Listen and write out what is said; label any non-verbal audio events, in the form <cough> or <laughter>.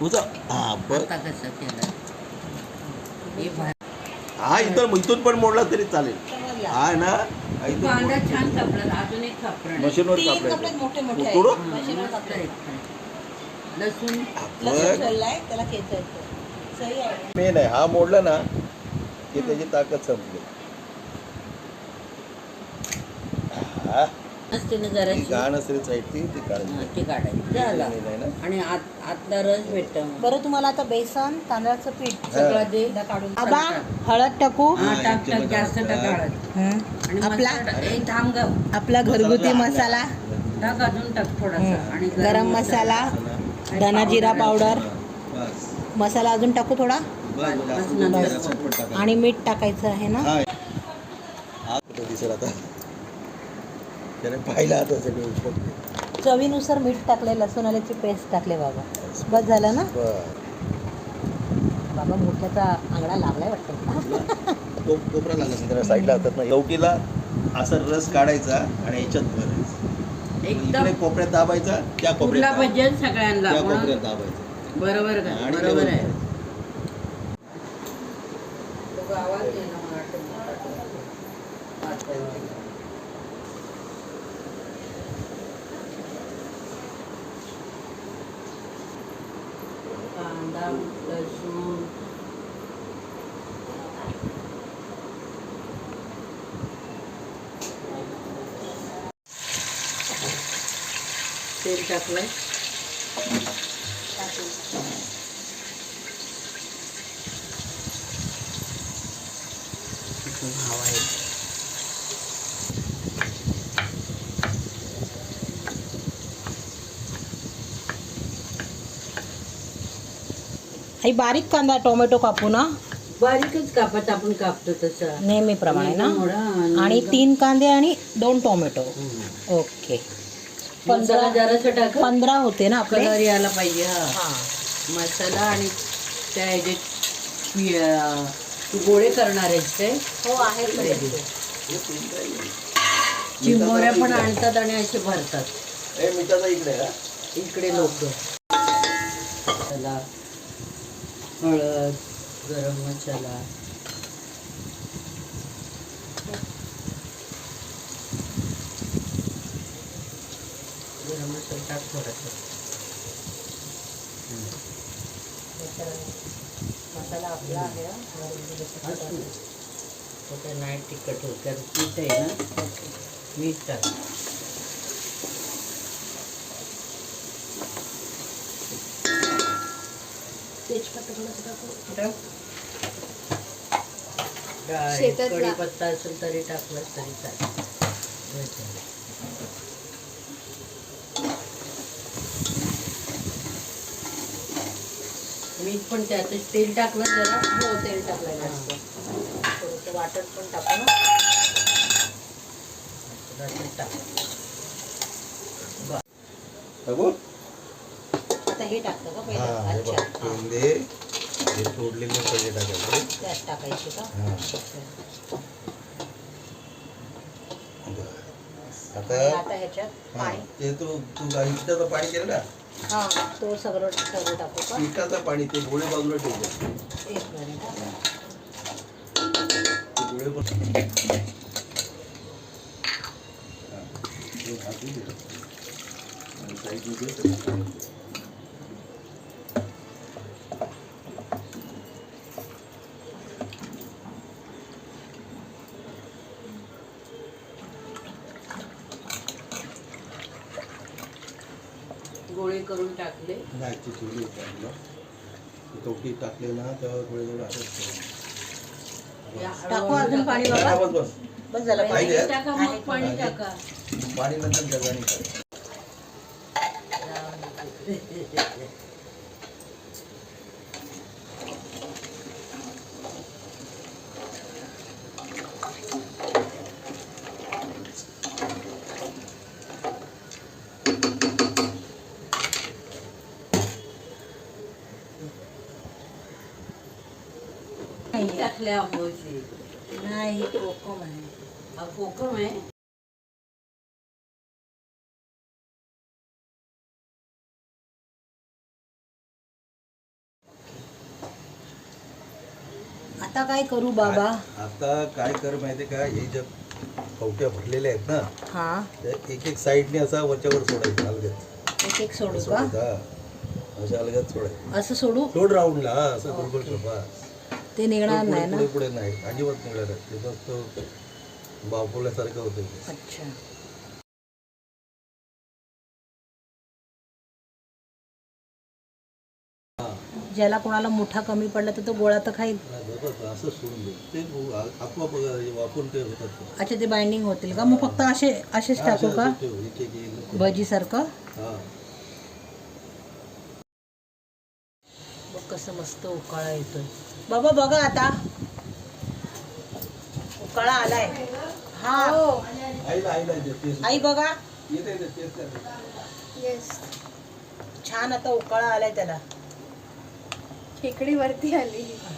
तुझा हा बघ केलं हे. हा इथं इथून पण मोडला तरी चालेल. हा ना? मशीनवर कापडायचं मेन आहे. हा मोडला ना की त्याची ताकद संपली. हा. असते ना घाण साईड ती हा, काढायची. ते काढायचं. झालं. नाही ना? आणि आत आतला रस भेटत बरं तुम्हाला आता बेसन तांदळाचं पीठ सगळं दे काढून आबा हळद टाकू. हा टाक एक टाक चमच जास्त टाक. हळद. हं. आणि आपला मसाला- ए, थांब ग. आपला घरगुती मसाला. टाक अजून टाक थोडासा. आणि गरम मसाला. धना जिरा पावडर. मसाला अजून टाकू थोडा. जरा. आणि मीठ टाकायचं आहे ना? दिसेल आता? त्याने पाहिलं आता सगळे चवीनुसार मीठ टाकले लसूण आल्याची पेस्ट टाकले बाबा. बस झालं ना? बरं. बाबा मोठ्याचा आंगडा लागलाय वाटतं. तो कोपरा लागला साईडला हातात ना लवकीला असा रस काढायचा आणि याच्यात भरायचा. एकदम कोपऱ्यात दाबायचा त्या कोपऱ्यात दाबायचा. सगळ्यांना. त्या म्हणून कोपऱ्यात दाबायचा. बरोबर का? आणि बरोबर आहे करायचं. आवाज येईना मला वाटतं मोठा तो. कांदा लसूण तेल टाकलंय हवा आहे आई बारीक कांदा टोमॅटो कापू ना बारीकच कापत आपण कापतो तसं. नेहमीप्रमाणे ना? आणि तीन कांदे आणि दोन टोमॅटो. ओके. पंधरा जरासं टाक? पंधरा होते ना आपले? कलर यायला पाहिजे हा. हा. मसाला आणि त्या ह्याचे पी- अं, तू गोळे करणार आहेस ते हो आहे चिंबोऱ्या पण आणतात आणि असे भरतात. इकडे आहे, हा. इकडे लोक. मसाला हळद गरम मसाला. गरम मसाला टाक थोडासा. मसाला आपला आहे नाही तिखट होत. कारण पीठ आहे ना? मीठ टाक. कढीपत्ता असेल तरी टाकलास तरी चालेल मीठ पण त्यातच तेल टाकलं जरा. हो तेल टाकलं जास्त. थोडंसं वाटण पण टाकू ना जरासं टाक टाकू? आता हे टाकतं का पहिलं? अच्छा हा. कांदे हे तोडलेले पहिले टाकायचे. त्यात टाकायची का? हा. आता आता ह्याच्यात हा, पाणी. ते पाणी केलं ना? हा तो सगळं सगळं टाकू का? पाणी ते गोळे बाजूला ठेवले एक मिनिट. हा. ते गोळे पण हा, ते घातले ते. आणि साईडने ते गोळे करून टाकले आम्हाला. ती कवटी टाकले ना तेव्हा गोळे गोळे असंच. टाकू अजून पाणी बाबा बस बस बस झालं पाहिजे. पाहिजे आहे? टाका मग पाणी टाका पाणी नंतर जगाने <laughs> टाकले आंबोचे नाही कोकम आहे. कोकम आहे. आता काय करू बाबा? आता काय कर माहिती का? हे ज्या कवट्या भरलेल्या आहेत ना हा. त्या एक एक साईडने असा वरच्यावर सोडायचं अलगत एक एक सोडू का? सोडायचा अलगत सोडायचं. असं सोडू? सोड राऊंडला असं बरोबर ते निघणार नाही ना? पुढे पुढे नाही. अजिबात निघणार नाही. ते फक्त बापवल्यासारखं होतं. अच्छा. ज्याला कोणाला मोठा कमी पडला तर तो गोळा तर खाईल. नाही, बरोबर असं सोडून दे. ते आ- आपोआप वापरून ते होतात ते. अच्छा ते बाइंडिंग होतील का? मग फक्त असे असेच टाकू का? असं ठेव, एक- एक- एक नको. भजी सारखं हा. बघ कसं मस्त उकाळा येतोय. बाबा बघा आता. उकाळा आलाय. हा. तेच. आई बघा. छान आता उकाळा आलाय त्याला. खेकडीवरती आली. हा